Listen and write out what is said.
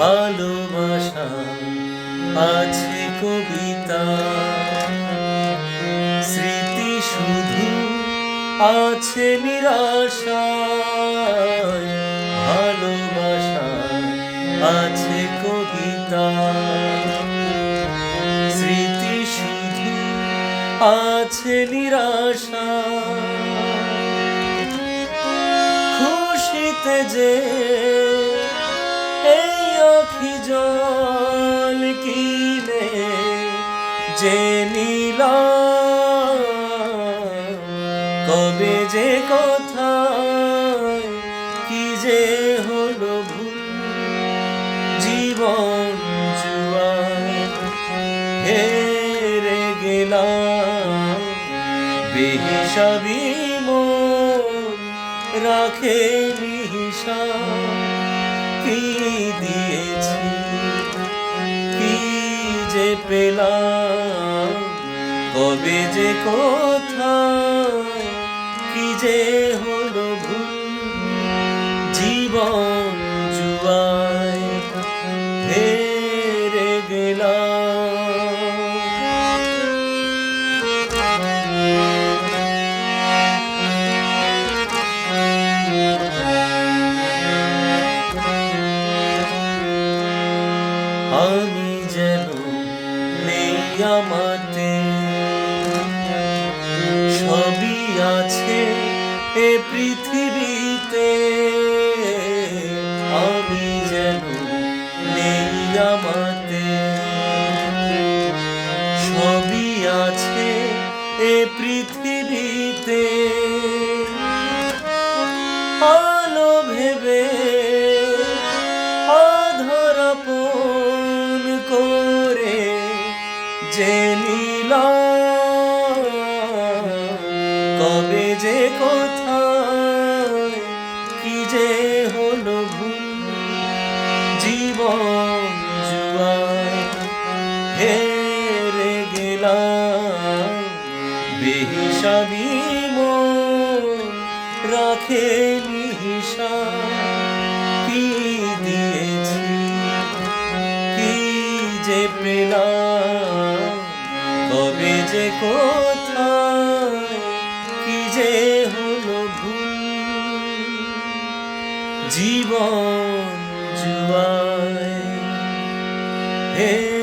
ভালোবাসা আছে কবিতা। স্মৃতি শুধু আছে নিরাশা। ভালোবাসা আছে কবিতা। স্মৃতি শুধু আছে নিরাশা। খুশিতে যে এই যে নীলা কবে যে কথা, কি যে হলো ভুল, জীবন হেরে গেলাম। বেহিসাবি মন রাখে নিশা পেলাম। কবে যে কোথায় কি যে হলো ভুল? জীবন জুয়ায় হেরে গেলাম। আমি যেন নেই আমাতে সবই আছে এ পৃথিবীতে। আমি যেন নেই আমাতে সবই আছে এ পৃথিবীতে। আলো ভেবে যে নীলা কবে যে কোথায়, কি যে হলো ভুল, জীবন হেরে গেলাম। বেহিসাবি রাখে নিশা যে কবে যে কি যে হলো ভুল? জীবন জুয়ায় হে